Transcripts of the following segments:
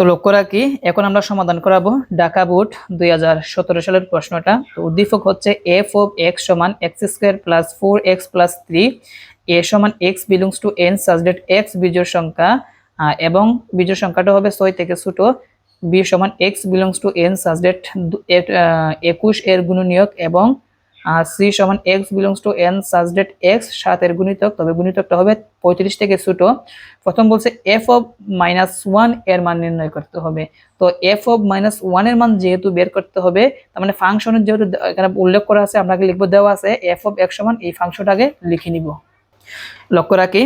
তো লক্ষ্য রাখি, এখন আমরা সমাধান করাবো ঢাকা বুট দুই হাজার সতেরো সালের প্রশ্নটা। তো উদ্দীপক হচ্ছে এফ অফ এক্স সমান X square plus four X plus three A সমান X belongs to N such that X বিজোড় সংখ্যা এবং বিজোড় সংখ্যাটা হবে ছয় থেকে ছোট বি সমান X belongs to N such that একুশ এর গুণনীয়ক এবং সি সমান X belongs to N such that X সাতের গুণিতক, তবে গুণিতকটা হবে পঁয়ত্রিশ থেকে ছোটো। প্রথম বলছে এফ অফ মাইনাস ওয়ানের মান নির্ণয় করতে হবে। তো এফ অফ মাইনাস ওয়ানের মান যেহেতু বের করতে হবে, তার মানে ফাংশনের যেহেতু এখানে উল্লেখ করা আছে আপনাকে লিখব দেওয়া আছে এফ অফ এক্স সমান এই ফাংশনটাকে লিখে নিব। লক্ষ্য রাখি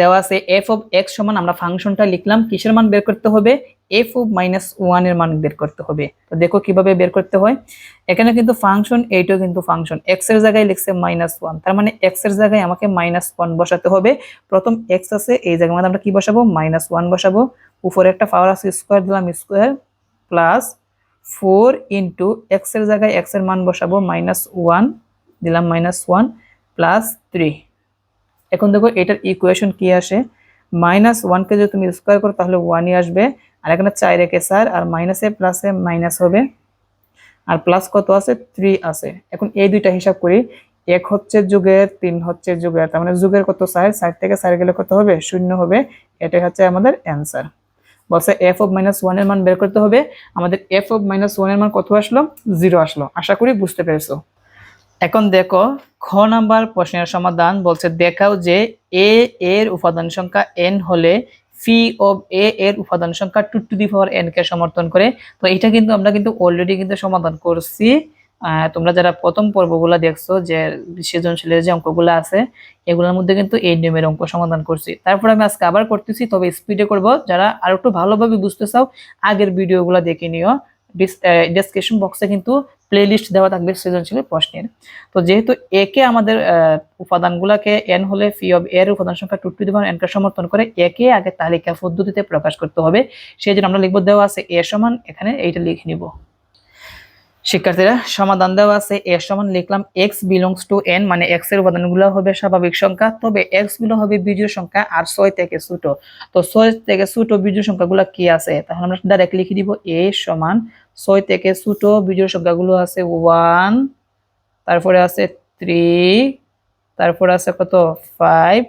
দেওয়া আছে এফ অফ এক্স সমান আমরা ফাংশনটা লিখলাম, কিসের মান বের করতে হবে? এফ অফ মাইনাস ওয়ানের মান বের করতে হবে। তো দেখো কীভাবে বের করতে হয়। এখানে কিন্তু ফাংশন, এইটাও কিন্তু ফাংশন। এক্সের জায়গায় লিখছে মাইনাস ওয়ান। তার মানে এক্সের জায়গায় আমাকে মাইনাস ওয়ান বসাতে হবে। প্রথম এক্স আছে, এই জায়গার মধ্যে আমরা কি বসাবো? মাইনাস ওয়ান বসাবো। উপরে একটা পাওয়ার আছে, স্কোয়ার দিলাম স্কোয়ার প্লাস ফোর ইন্টু এক্সের জায়গায় এক্সের মান বসাবো, মাইনাস ওয়ান, দিলাম মাইনাস ওয়ান, প্লাস থ্রি। এখন দেখো এটার ইকুয়েশন কি আসে? মাইনাস ওয়ানকে যদি তুমি স্কোয়ার করো, তাহলে ওয়ানই আসবে। আর এখানে চার রেখে স্যার আর মাইনাসে প্লাসে মাইনাস হবে। আর প্লাস কত আছে? থ্রি আছে। এখন এই দুইটা হিসাব করি। এক হচ্ছে যুগের, তিন হচ্ছে যুগের। তার মানে যুগের কত সাইড সাইড থেকে সাইড গেলে কত হবে? শূন্য হবে। এটাই হচ্ছে আমাদের অ্যান্সার বলছে এফ অফ মাইনাস ওয়ানের মান বের করতে হবে। আমাদের এফ অফ মাইনাস ওয়ানের মান কত আসলো? জিরো আসলো। আশা করি বুঝতে পেরেছ। এখন দেখো, খ নাম্বার প্রশ্নের সমাধান বলছে, দেখাও যে এ এর উপাদান সংখ্যা এন হলে ফি অফ এ এর উপাদান সংখ্যা two to the power N কে সমর্থন করে। তো এটা কিন্তু আমরা কিন্তু অলরেডি কিন্তু সমাধান করছি। তোমরা যারা প্রথম পর্বগুলো দেখছ, যে সৃজনশীলের যে অঙ্কগুলো আছে, এগুলোর মধ্যে কিন্তু এই নিয়মের অঙ্ক সমাধান করছি। তারপর আমি আজকে আবার করতেছি, তবে স্পিডে করব। যারা আর একটু ভালোভাবে বুঝতে চাও, আগের ভিডিওগুলো দেখে নিও। ডিসক্রিপশন বক্সে কিন্তু প্লেলিস্ট দেওয়া থাকবে সৃজনশীল প্রশ্নের। তো যেহেতু একে আমাদের উপাদানগুলোকে এন হলে ফি অব এর উপাদান সংখ্যা টু টু দি পাওয়ার এনকে সমর্থন করে একে আগে তালিকা পদ্ধতিতে প্রকাশ করতে হবে, সেই জন্য আমরা লিখব দেওয়া আছে এ সমান, এখানে এইটা লিখে নিব। শিক্ষার্থীরা, সমাধান দেওয়া আছে। এর সমান লিখলাম এক্স বিলংস টু এন মানে এক্সের উপাদানগুলো হবে স্বাভাবিক সংখ্যা। তবে এক্সগুলো হবে বিজোড় সংখ্যা আর ছয় থেকে ছোট। তো ছয় থেকে ছোট বিজোড় সংখ্যাগুলো কি আছে? তাহলে আমরা ডাইরেক্ট লিখে দিব এ সমান ছয় থেকে ছোট বিজোড় সংখ্যাগুলো আছে ওয়ান তারপরে আছে থ্রি তারপরে আছে কত? ফাইভ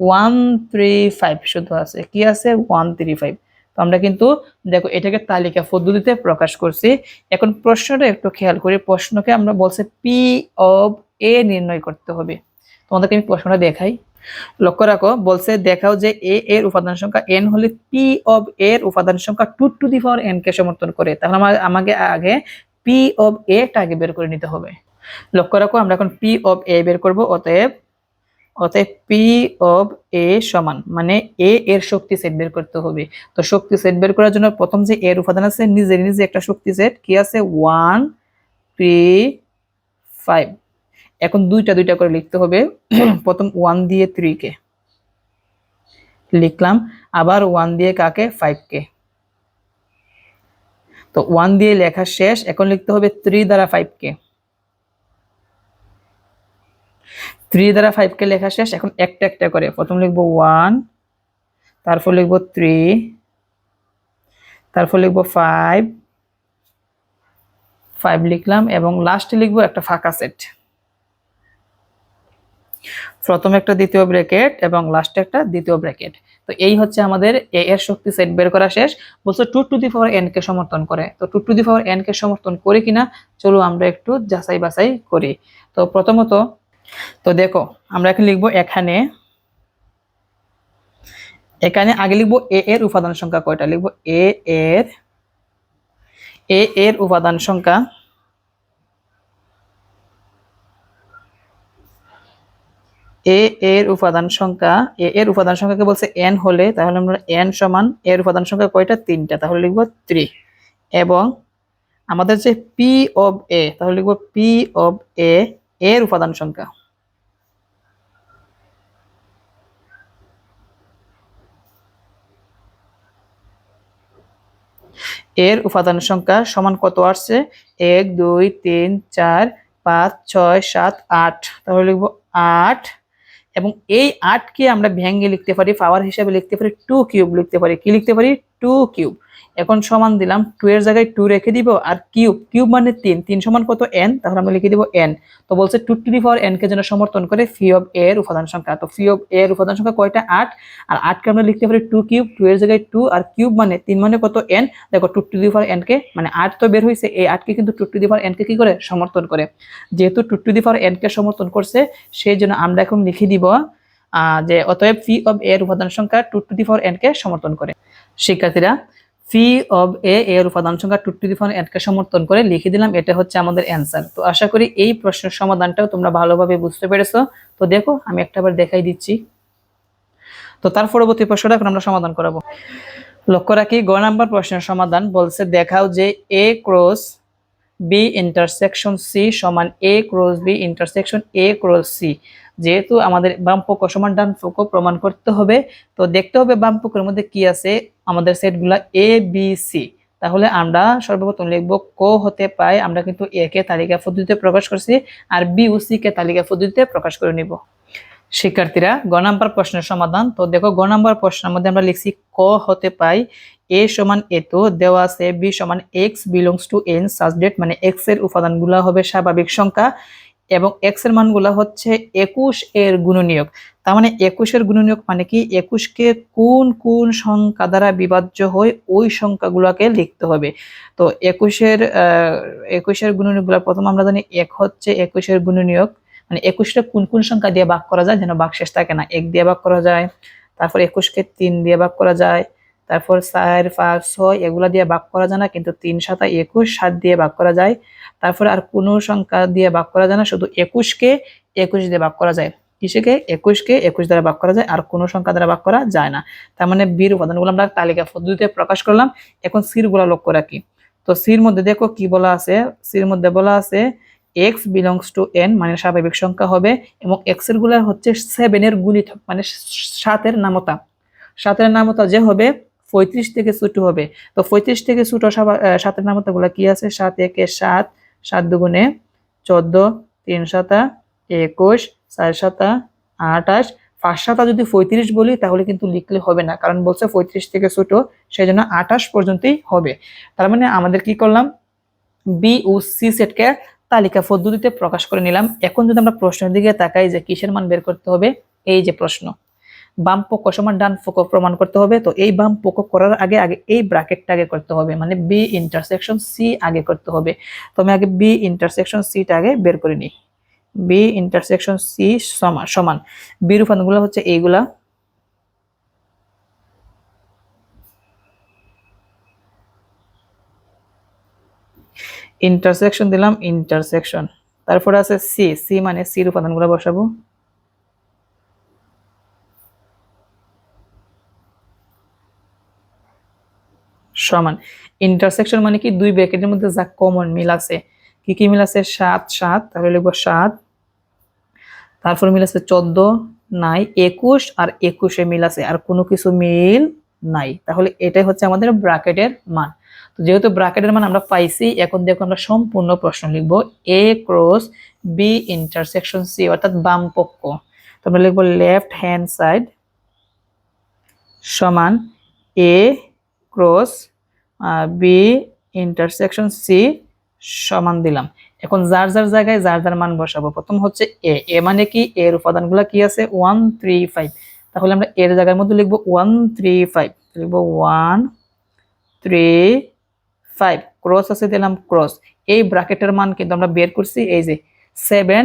ওয়ান থ্রি ফাইভ শুধু আছে। কি আছে? ওয়ান থ্রি ফাইভ তো আমরা কিন্তু দেখো এটাকে তালিকা পদ্ধতিতে প্রকাশ করছি। এখন প্রশ্নটা একটু খেয়াল করি প্রশ্নকে আমরা বলছে পি অফ এ নির্ণয় করতে হবে। তোমাদেরকে আমি প্রশ্নটা দেখাই। লক্ষ্য রাখো, বলছে দেখাও যে এ এর উপাদান সংখ্যা এন হলে পি অফ এর উপাদান সংখ্যা two to the power N কে সমর্থন করে। তাহলে আমাকে আগে পি অফ এ টা আগে বের করে নিতে হবে। লক্ষ্য রাখো, আমরা এখন পি অফ এ বের করব, অতএব অতএব পি অফ এ সমান মানে এ এর শক্তি সেট বের করতে হবে। তো শক্তি সেট বের করার জন্য প্রথম যে এর উপাদান আছে নিজে নিজে একটা শক্তি সেট কি আছে? ওয়ান থ্রি ফাইভ এখন দুইটা দুইটা করে লিখতে হবে। প্রথম ওয়ান দিয়ে থ্রি কে। লিখলাম। আবার ওয়ান দিয়ে কাকে? ফাইভ কে। তো ওয়ান দিয়ে লেখা শেষ। এখন লিখতে হবে থ্রি দ্বারা ফাইভ কে। থ্রি দ্বারা ফাইভ কে লেখা শেষ, এখন একটা একটা করে। প্রথম লিখব ওয়ান তারপর লিখব থ্রি তারপর লিখব ফাইভ ফাইভ লিখলাম এবং লাস্টে লিখব একটা ফাঁকা সেট প্রথম একটা, দ্বিতীয় ব্র্যাকেট এবং লাস্টে একটা, দ্বিতীয় ব্র্যাকেট তো এই হচ্ছে আমাদের এ এর শক্তি সেট বের করা শেষ। বলছে two to the power N কে সমর্থন করে। তো two to the power N কে সমর্থন করে কিনা, চলো আমরা একটু যাচাই বাছাই করি। তো প্রথমত তো দেখো, আমরা এখন লিখব এখানে এখানে আগে লিখব এ এর উপাদান সংখ্যা কয়টা? লিখব এ এর এ এর উপাদান সংখ্যা এ এর উপাদান সংখ্যা, এ এর উপাদান সংখ্যাকে বলছে? এন হলে, তাহলে আমরা এন সমান এর উপাদান সংখ্যা কয়টা? তিনটা। তাহলে লিখব থ্রি। এবং আমাদের যে পি অফ এ, তাহলে লিখব পি অফ এ এর উপাদান সংখ্যা। এর উপাদান সংখ্যা সমান কত আসছে? এক, দুই, তিন, চার, পাঁচ, ছয়, সাত, আট। তাহলে লিখব আট। এবং এই আটকে আমরা ভেঙে লিখতে পারি, পাওয়ার হিসাবে লিখতে পারি টু কিউব লিখতে পারি। কি লিখতে পারি? টু কিউব এখন সমান দিলাম টু এর জায়গায় টু রেখে দিব আর কিউব কিউব মানে তিন। তিন সমান কত এন তাহলে আমরা লিখে দিব এন তো বলছে টু টু পাওয়ার এন কে যেন সমর্থন করে ফি অফ এ এর উপাদান সংখ্যা। তো ফি অফ এ এর উপাদান সংখ্যা কয়টা? আট। আর আটকে আমরা লিখতে পারি টু কিউব টু এর জায়গায় টু আর কিউব মানে তিন মানে কত এন দেখো টু টু পাওয়ার এন কে মানে আট তো বের হয়েছে এই আটকে কিন্তু টু টু পাওয়ার এন কে কি করে? সমর্থন করে। যেহেতু টু টু পাওয়ার এন কে সমর্থন করছে, সেই জন্য আমরা এখন লিখে দিব যে অতএব ফি এ এর উপাদান সংখ্যা টু টু পাওয়ার এন কে সমর্থন করে। শিক্ষার্থীরা ফি অফ এ এর উপাদান সংখ্যা two to the power N কে সমর্থন করে লিখে দিলাম, এটা হচ্ছে আমাদের অ্যান্সার তো আশা করি এই প্রশ্নের সমাধানটাও তোমরা ভালোভাবে বুঝতে পেরেছ। তো দেখো, আমি একটা বার দেখাই দিচ্ছি। তো তার পরবর্তী প্রশ্নটা এখন আমরা সমাধান করাবো। লক্ষ্য রাখি, গ নাম্বার প্রশ্নের সমাধান বলছে, দেখাও যে A cross B intersection C সমান A cross B intersection A cross C যেহেতু আমাদের বাম পক্ষ সমান ডান পক্ষ প্রমাণ করতে হবে, তো দেখতে হবে বাম পক্ষের মধ্যে কি আছে আমাদের সেটগুলা এ বি সি তাহলে আমরা সর্বপ্রথম লিখব ক হতে পাই আমরা কিন্তু এ কে তালিকা পদ্ধতিতে প্রকাশ করছি আর বি ও সি কে তালিকা পদ্ধতিতে প্রকাশ করে নিব। শিক্ষার্থীরা, গ নাম্বার প্রশ্নের সমাধান। তো দেখো, গ নাম্বার প্রশ্নের মধ্যে আমরা লিখছি ক হতে পাই এ সমান এ তো দেওয়া আছে বি সমান X belongs to N subject মানে এক্সের উপাদানগুলো হবে স্বাভাবিক সংখ্যা। এবং এক্সের মানগুলো হচ্ছে একুশ এর গুণনীয়ক। তার মানে একুশের গুণনীয়ক মানে কি? একুশকে কোন কোন সংখ্যা দ্বারা বিভাজ্য হয় ওই সংখ্যাগুলোকে লিখতে হবে। তো একুশের একুশের গুণনীয়কগুলো প্রথম আমরা জানি এক হচ্ছে একুশের গুণনীয়ক। মানে একুশটা কোন কোন সংখ্যা দিয়ে ভাগ করা যায়? যেন ভাগ শেষ থাকে না। এক দিয়ে ভাগ করা যায়, তারপর একুশকে তিন দিয়ে ভাগ করা যায় তারপর চার, পাঁচ, ছয়, এগুলা দিয়ে ভাগ করা যায় না, কিন্তু তিন, সাতা একুশ, সাত দিয়ে ভাগ করা যায়। তারপরে আর কোনো সংখ্যা দিয়ে ভাগ করা যায় না, শুধু একুশকে একুশ দিয়ে ভাগ করা যায়। কিসেকে? একুশকে একুশ দ্বারা ভাগ করা যায়, আর কোনো সংখ্যা দ্বারা ভাগ করা যায় না। তার মানে বীর উপাদানগুলো আমরা তালিকা পদ্ধতিতে প্রকাশ করলাম। এখন সিরগুলা লক্ষ্য রাখি। তো সির মধ্যে দেখো কি বলা আছে? সির মধ্যে বলা আছে, এক্স বিলংস টু এন মানে স্বাভাবিক সংখ্যা হবে, এবং এক্সেরগুলা হচ্ছে সেভেনের গুণিতক মানে সাতের নামতা। সাতের নামতা যে হবে পঁয়ত্রিশ থেকে ছোট হবে। তো পঁয়ত্রিশ থেকে ছোট সাতের নামতা গুলা কি আছে? সাত, একে সাত সাত দুগুণে চোদ্দ, তিন সাতা, একুশ, চার সাতা, আঠাশ। পাঁচ সাতা যদি পঁয়ত্রিশ বলি, তাহলে কিন্তু লিখলে হবে না, কারণ বলছে পঁয়ত্রিশ থেকে ছোট সেই জন্য আঠাশ পর্যন্তই হবে। তার মানে আমাদের কি করলাম? বি ও সি সেটকে তালিকা পদ্ধতিতে প্রকাশ করে নিলাম। এখন যদি আমরা প্রশ্নের দিকে তাকাই যে কিসের মান বের করতে হবে, এই যে প্রশ্ন। বাম পক্ষ সমান ডান পক্ষ প্রমাণ করতে হবে। তো এই বাম পক্ষ করার আগে আগে এই ব্র্যাকেটটা আগে করতে হবে। মানে বি ইন্টারসেকশন সি আগে করতে হবে। তো আমি আগে বি ইন্টারসেকশন সিটা আগে বের করে নিই। বি ইন্টারসেকশন সি সমান সমান। বির উপাদানগুলো হচ্ছে এইগুলা। ইন্টারসেকশন দিলাম ইন্টারসেকশন তারপরে আছে সি সি মানে সির উপাদানগুলো বসাবো। সমান। ইন্টারসেকশন মানে কি? দুই ব্র্যাকেটের মধ্যে যা কমন মিল আছে। কি কি মিল আছে? সাত সাত, তাহলে লিখব সাত। তারপর মিল আছে চোদ্দ, নাই, একুশ, আর একুশে মিল আছে। আর কোনো কিছু মিল নাই। তাহলে এটাই হচ্ছে আমাদের ব্র্যাকেটের মান। তো যেহেতু ব্র্যাকেটের মান আমরা পাইছি, এখন দেখো আমরা সম্পূর্ণ প্রশ্ন লিখব। A cross B intersection C অর্থাৎ বাম পক্ষ। তো আমরা লিখব লেফট হ্যান্ড সাইড সমান A cross B intersection C সমান দিলাম। এখন যার যার জায়গায় যার যার মান বসাবো, প্রথম হচ্ছে এ এ মানে কি? এর উপাদানগুলো কি আছে? ওয়ান থ্রি ফাইভ তাহলে আমরা এর জায়গার মধ্যে লিখব ওয়ান থ্রি ফাইভ লিখব ওয়ান থ্রি ফাইভ ক্রস আছে দিলাম ক্রস এই ব্র্যাকেটের মান কিন্তু আমরা বের করছি, এই যে সেভেন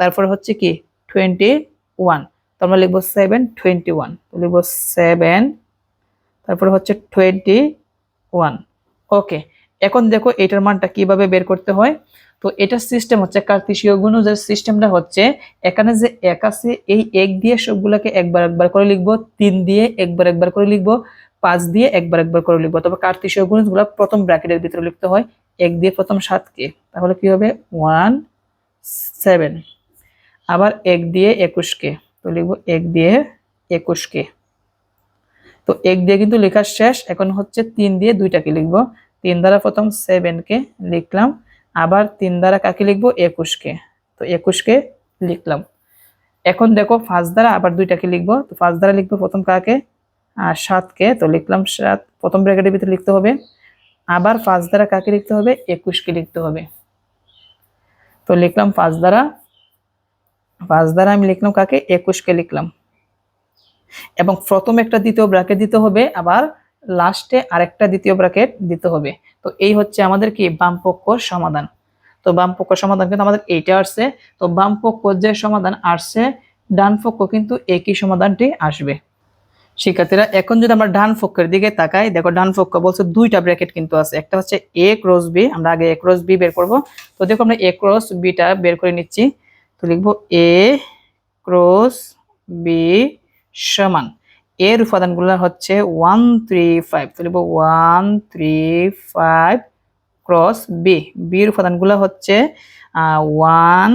তারপর হচ্ছে কি? টোয়েন্টি ওয়ান তো আমরা লিখব সেভেন টোয়েন্টি ওয়ান লিখব সেভেন তারপরে হচ্ছে টোয়েন্টি ওয়ান। ওকে, এখন দেখো এটার মানটা কীভাবে বের করতে হয়? তো এটার সিস্টেম হচ্ছে কার্তিসীয় গুণজের সিস্টেমটা হচ্ছে, এখানে যে এক আছে, এই এক দিয়ে সবগুলোকে একবার একবার করে লিখব, তিন দিয়ে একবার একবার করে লিখব, পাঁচ দিয়ে একবার একবার করে লিখব। তবে কার্তিসীয় গুণজগুলো প্রথম ব্র্যাকেটের ভিতরে লিখতে হয়, এক দিয়ে প্রথম সাতকে। তাহলে কি হবে? One, seven. আবার এক দিয়ে একুশকে। তো লিখব এক দিয়ে একুশকে। তো এক দিয়ে কিন্তু লেখা শেষ। এখন হচ্ছে তিন দিয়ে দুইটাকে লিখব। তিন দ্বারা প্রথম সেভেনকে লিখলাম। আবার তিন দ্বারা কাকে লিখব? একুশকে। তো একুশকে লিখলাম। এখন দেখো ফার্স্ট দ্বারা আবার দুইটাকে লিখব। তো ফার্স্ট দ্বারা লিখব প্রথম কাকে? আর সাতকে। তো লিখলাম সাত। প্রথম ব্র্যাকেটের ভিতরে লিখতে হবে। আবার পাঁচ দ্বারা কাকে লিখতে হবে? একুশকে লিখতে হবে। তো লিখলাম পাঁচ দ্বারা। পাঁচ দ্বারা আমি লিখলাম কাকে? একুশকে লিখলাম। এবং প্রথম একটা দ্বিতীয় ব্র্যাকেট দিতে হবে, আবার লাস্টে আরেকটা দ্বিতীয় ব্র্যাকেট দিতে হবে। তো এই হচ্ছে আমাদের কি? বাম পক্ষর সমাধান। তো বাম পক্ষ সমাধান কিন্তু আমাদের এইটা আসছে। তো বাম পক্ষ যে সমাধান আসছে ডান পক্ষ কিন্তু একই সমাধানটি আসবে। শিক্ষার্থীরা, এখন যদি আমরা ডান পক্ষের দিকে তাকাই, দেখো ডান পক্ষ বলছে দুইটা ব্র্যাকেট কিন্তু আছে। একটা হচ্ছে এ ক্রস বি আমরা আগে এ ক্রস বি বের করব। তো দেখো আমরা এ ক্রস বিটা বের করে নিচ্ছি। তো লিখব এ ক্রস বি সমান। এর উপাদানগুলো হচ্ছে ওয়ান থ্রি ফাইভ তো লিখব one three five cross B বির উপাদানগুলো হচ্ছে one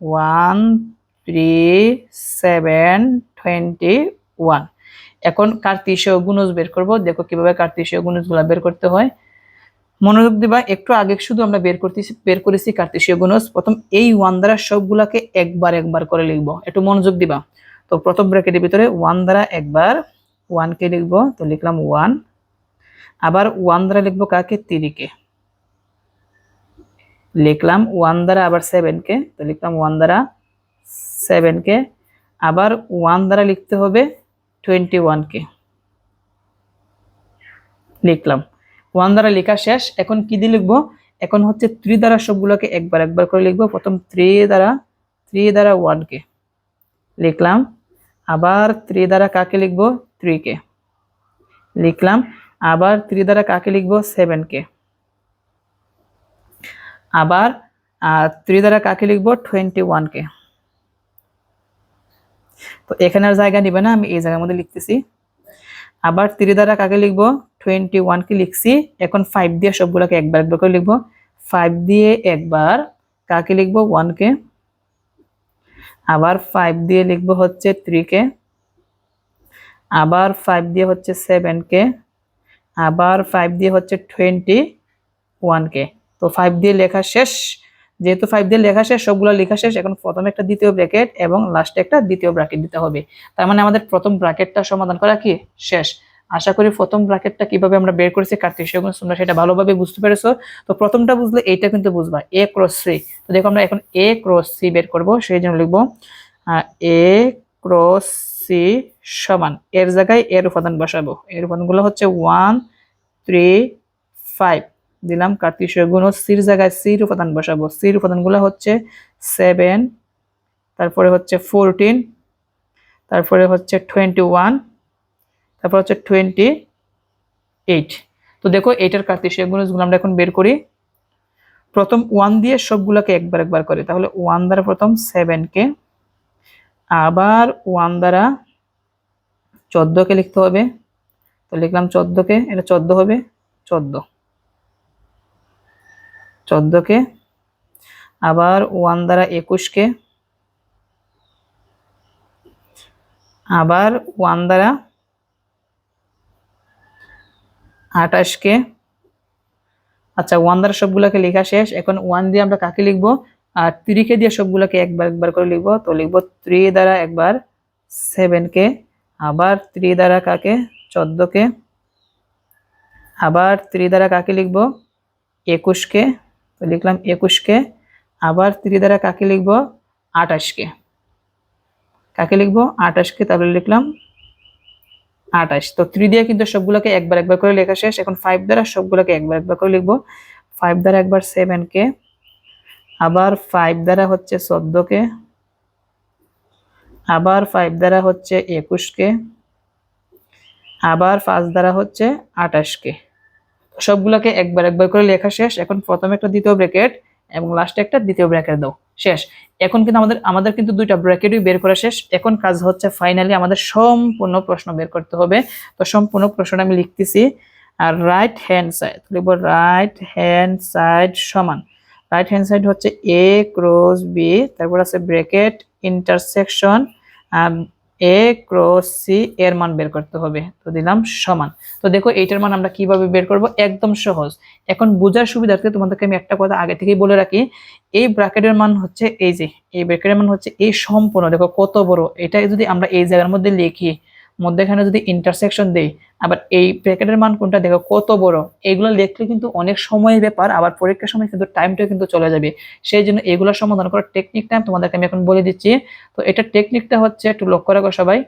one three seven twenty one এখন কার্তিসীয় গুণজ বের করব। দেখো কীভাবে কার্তিসীয় গুণজগুলো বের করতে হয়। মনোযোগ দিবা, একটু আগে শুধু আমরা বের করতেছি, বের করেছি কার্তিসীয় গুণজ। প্রথম এই ওয়ান দ্বারা সবগুলাকে একবার একবার করে লিখব। একটু মনোযোগ দিবা। তো প্রথম ব্র্যাকেটের ভিতরে ওয়ান দ্বারা একবার ওয়ানকে লিখব, তো লিখলাম ওয়ান আবার ওয়ান দ্বারা লিখব কাকে? তিরিকে। লিখলাম ওয়ান দ্বারা আবার সেভেনকে তো লিখলাম ওয়ান দ্বারা সেভেনকে আবার ওয়ান দ্বারা লিখতে হবে টোয়েন্টি ওয়ানকে লিখলাম। ওয়ান দ্বারা লেখা শেষ। এখন কি দিয়ে লিখব? এখন হচ্ছে থ্রি দ্বারা সবগুলোকে একবার একবার করে লিখব। প্রথম থ্রি দ্বারা থ্রি দ্বারা ওয়ানকে লিখলাম। আবার থ্রি দ্বারা কাকে লিখব? থ্রিকে লিখলাম, আবার থ্রি দ্বারা কাকে লিখব? সেভেনকে। আবার থ্রি দ্বারা কাকে লিখব? টোয়েন্টি ওয়ানকে। তো এখানে আর জায়গা নিবে না, আমি এই জায়গার মধ্যে লিখতেছি। আবার থ্রি দ্বারা কাকে লিখব? টোয়েন্টি ওয়ানকে লিখছি। এখন ফাইভ দিয়ে সবগুলোকে একবার একবার করে লিখব। ফাইভ দিয়ে একবার কাকে লিখব? ওয়ানকে আবার ফাইভ দিয়ে লিখব হচ্ছে থ্রিকে আবার ফাইভ দিয়ে হচ্ছে সেভেনকে আবার ফাইভ দিয়ে হচ্ছে টোয়েন্টি ওয়ানকে তো ফাইভ দিয়ে লেখা শেষ। যেহেতু ফাইভ দিয়ে লেখা শেষ, সবগুলো লেখা শেষ, এখন প্রথমে একটা দ্বিতীয় ব্র্যাকেট এবং লাস্টে একটা দ্বিতীয় ব্র্যাকেট দিতে হবে। তার মানে আমাদের প্রথম ব্র্যাকেটটা সমাধান করা কি? শেষ। আশা করি প্রথম ব্র্যাকেটটা কীভাবে আমরা বের করেছি কার্তিক তোমরা সেটা ভালোভাবে বুঝতে পেরেছ। তো প্রথমটা বুঝলে, এইটা কিন্তু বুঝবা এ ক্রস সি তো দেখো আমরা এখন এ ক্রস সি বের করব, সেই জন্য লিখব এ ক্রস সি সমান, এর জায়গায় এর উপাদান বসাবো। এর উপাদানগুলো হচ্ছে ওয়ান থ্রি ফাইভ দিলাম কার্তিসীয় গুণ সির জায়গায় সির উপাদান বসাবো। সির উপাদানগুলো হচ্ছে সেভেন তারপরে হচ্ছে ফোরটিন তারপরে হচ্ছে টোয়েন্টি ওয়ান তারপর হচ্ছে টোয়েন্টি এইট তো দেখো এইটার কার্তিসীয় গুণজগুলো আমরা এখন বের করি। প্রথম ওয়ান দিয়ে সবগুলোকে একবার একবার করে। তাহলে ওয়ান দ্বারা প্রথম সেভেনকে আবার ওয়ান দ্বারা চোদ্দোকে লিখতে হবে। তো লিখলাম চোদ্দোকে, এটা চোদ্দ হবে, চোদ্দ। চোদ্দোকে, আবার ওয়ান দ্বারা একুশকে, আবার ওয়ান দ্বারা আঠাশকে। আচ্ছা ওয়ান দ্বারা সবগুলোকে লেখা শেষ। এখন ওয়ান দিয়ে আমরা কাকে লিখব? আর থ্রিকে দিয়ে সবগুলোকে একবার একবার করে লিখব। তো লিখব থ্রি দ্বারা একবার সেভেনকে, আবার থ্রি দ্বারা কাকে? চোদ্দোকে, আবার থ্রি দ্বারা কাকে লিখব? একুশকে, তো লিখলাম একুশকে, আবার থ্রি দ্বারা কাকে লিখব? আটাশকে কাকে লিখব? আটাশকে তারপরে লিখলাম আটাশ তো থ্রি দিয়ে কিন্তু সবগুলোকে একবার একবার করে লেখা শেষ। এখন ফাইভ দ্বারা সবগুলোকে একবার একবার করে লিখব। ফাইভ দ্বারা একবার সেভেনকে আবার ফাইভ দ্বারা হচ্ছে চোদ্দোকে। আবার ফাইভ দ্বারা হচ্ছে একুশকে। আবার পাঁচ দ্বারা হচ্ছে আটাশকে সবগুলোকে একবার একবার করে লেখা শেষ। এখন প্রথমে একটা দ্বিতীয় ব্র্যাকেট। এবং লাস্টে একটা দ্বিতীয় ব্র্যাকেট দাও। শেষ। এখন কিন্তু আমাদের আমাদের কিন্তু দুইটা ব্র্যাকেটই বের করা শেষ। এখন কাজ হচ্ছে ফাইনালি আমাদের সম্পূর্ণ প্রশ্ন বের করতে হবে। তো সম্পূর্ণ প্রশ্নটা আমি লিখতেছি। আর রাইট হ্যান্ড সাইড লিখব রাইট হ্যান্ড সাইড সমান। রাইট হ্যান্ড সাইড হচ্ছে এ ক্রস বি তারপর আছে bracket intersection A cross C এর মান বের করতে হবে। তো দিলাম সমান। তো দেখো এইটার মান আমরা কীভাবে বের করব? একদম সহজ। এখন বোঝার সুবিধার্থে তোমাদেরকে আমি একটা কথা আগে থেকেই বলে রাখি। এই ব্র্যাকেটের মান হচ্ছে এই যে, এই ব্র্যাকেটের মান হচ্ছে এই সম্পূর্ণ। দেখো কত বড়। এটা যদি আমরা এই জায়গার মধ্যে লিখি মধ্যেখানে যদি ইন্টারসেকশন দেই, আবার এই ব্র্যাকেটের মান কোনটা দেখো কত বড়, এগুলো লিখলে কিন্তু অনেক সময়ের ব্যাপার, আবার পরীক্ষার সময় কিন্তু টাইমটা কিন্তু চলে যাবে। সেই জন্য এগুলো সমাধান করার টেকনিকটা তোমাদেরকে আমি এখন বলে দিচ্ছি। তো এটা টেকনিকটা হচ্ছে একটু লক্ষ্য রাখো সবাই।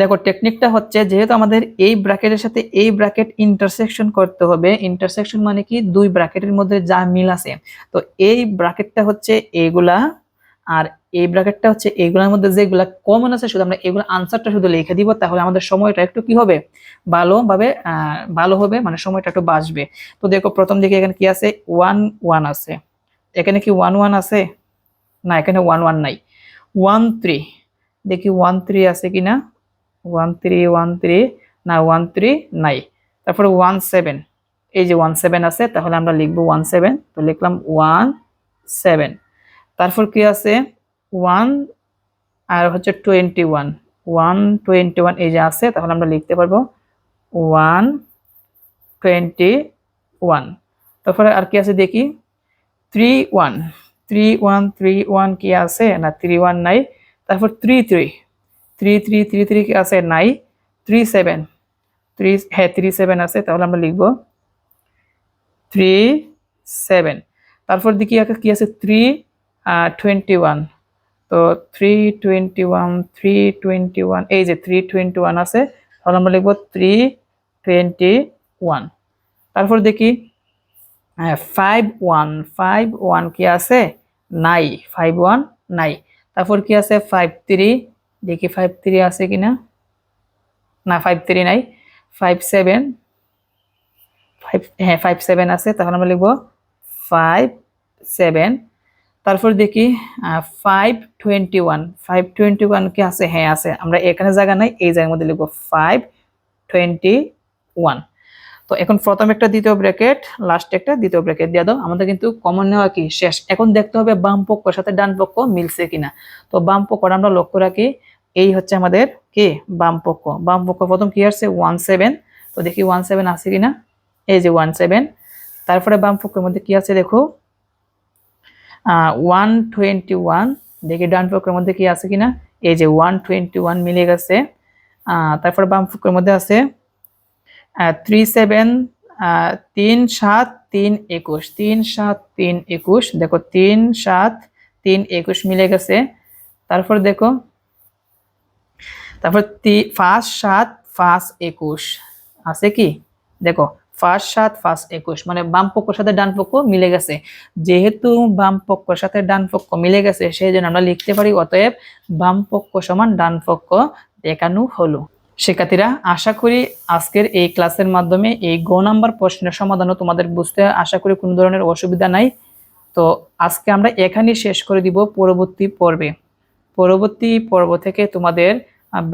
দেখো টেকনিকটা হচ্ছে যেহেতু আমাদের এই ব্র্যাকেটের সাথে এই ব্র্যাকেট ইন্টারসেকশন করতে হবে ইন্টারসেকশন মানে কি? দুই ব্র্যাকেটের মধ্যে যা মিল আছে। তো এই ব্র্যাকেটটা হচ্ছে এইগুলা আর এই ব্র্যাকেটটা হচ্ছে এইগুলোর মধ্যে যেগুলা কমন আছে, শুধু আমরা এগুলো আনসারটা শুধু লিখে দিব, তাহলে আমাদের সময়টা একটু কি হবে? ভালোভাবে ভালো হবে মানে সময়টা একটু বাঁচবে। তো দেখো, প্রথম দিকে এখানে কি আছে? ওয়ান ওয়ান আছে। এখানে কি ওয়ান ওয়ান আছে? না, এখানে ওয়ান ওয়ান নাই। ওয়ান থ্রি দেখি ওয়ান থ্রি আছে কি না ওয়ান থ্রি ওয়ান থ্রি না ওয়ান থ্রি নাই। তারপরে ওয়ান সেভেন এই যে ওয়ান সেভেন আছে, তাহলে আমরা লিখব ওয়ান সেভেন তো লিখলাম ওয়ান সেভেন তারপর কি আছে? ওয়ান আর হচ্ছে twenty one one twenty one এই যে আছে, তাহলে আমরা লিখতে পারব ওয়ান টোয়েন্টি ওয়ান তারপরে আর কি আছে দেখি? Three one three one three one কি আছে? না থ্রি ওয়ান নাই। তারপর three three three three three three কি আছে? নাই। থ্রি সেভেন থ্রি হ্যাঁ থ্রি সেভেন আছে, তাহলে আমরা লিখব থ্রি সেভেন তারপর দেখি কি আছে? থ্রি টোয়েন্টি ওয়ান তো three twenty one three twenty one এই যে থ্রি টোয়েন্টি ওয়ান আছে, তাহলে আমরা লিখব থ্রি টোয়েন্টি ওয়ান তারপর দেখি ফাইভ ওয়ান ফাইভ ওয়ান কি আছে? নাই ফাইভ ওয়ান নাই। তারপর কি আছে? ফাইভ থ্রি দেখি ফাইভ থ্রি আছে কিনা? না ফাইভ থ্রি নাই। ফাইভ সেভেন ফাইভ হ্যাঁ ফাইভ সেভেন আছে, তাহলে আমরা লিখব ফাইভ সেভেন তারপর দেখি five twenty one five twenty one কি আছে? হ্যাঁ আছে। আমরা এখানে জায়গা নাই, এই জায়গার মধ্যে লিখব ফাইভ টোয়েন্টি ওয়ান তো এখন প্রথম একটা, দ্বিতীয় ব্র্যাকেট লাস্ট একটা, দ্বিতীয় ব্র্যাকেট দিয়ে দাও। আমাদের কিন্তু কমন নেওয়া কি? শেষ। এখন দেখতে হবে বাম পক্ষর সাথে ডান পক্ষ মিলছে কিনা। তো বাম পক্ষটা আমরা লক্ষ্য রাখি, এই হচ্ছে আমাদের কি? বাম পক্ষ। বাম পক্ষ প্রথম কি আসছে? ওয়ান সেভেন তো দেখি ওয়ান সেভেন আছে কিনা? এই যে ওয়ান সেভেন তারপরে বাম পক্ষের মধ্যে কি আছে দেখো? ওয়ান টোয়েন্টি ওয়ান দেখি ডান পক্ষের মধ্যে কি আছে কিনা? এই যে ওয়ান টোয়েন্টি ওয়ান মিলে গেছে। তারপরে বাম পক্ষের মধ্যে আছে থ্রি সেভেন তিন সাত তিন একুশ তিন সাত তিন একুশ দেখো তিন সাত তিন একুশ মিলে গেছে। তারপর দেখো, তারপর ফার্স্ট সাত ফার্স্ট একুশ আছে কি? দেখো ফার্স্ট সাত, ফার্স্ট একুশ। মানে বাম পক্ষর সাথে ডান পক্ষ মিলে গেছে। যেহেতু বাম পক্ষর সাথে ডান পক্ষ মিলে গেছে সেই জন্য আমরা লিখতে পারি অতএব বাম পক্ষ সমান ডান পক্ষ দেখানো হলো। শিক্ষার্থীরা, আশা করি আজকের এই ক্লাসের মাধ্যমে এই গ নাম্বার প্রশ্নের সমাধানও তোমাদের বুঝতে আশা করি কোনো ধরনের অসুবিধা নাই। তো আজকে আমরা এখানেই শেষ করে দিব পরবর্তী পর্বে। পরবর্তী পর্ব থেকে তোমাদের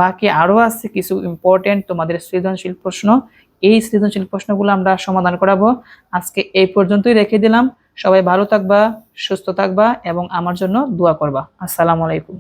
বাকি আরও আছে কিছু ইম্পর্টেন্ট তোমাদের সৃজনশীল প্রশ্ন। এই সৃজনশীল প্রশ্নগুলো আমরা সমাধান করাবো। আজকে এই পর্যন্তই রেখে দিলাম। সবাই ভালো থাকবা, সুস্থ থাকবা এবং আমার জন্য দোয়া করবা। আসসালামু আলাইকুম।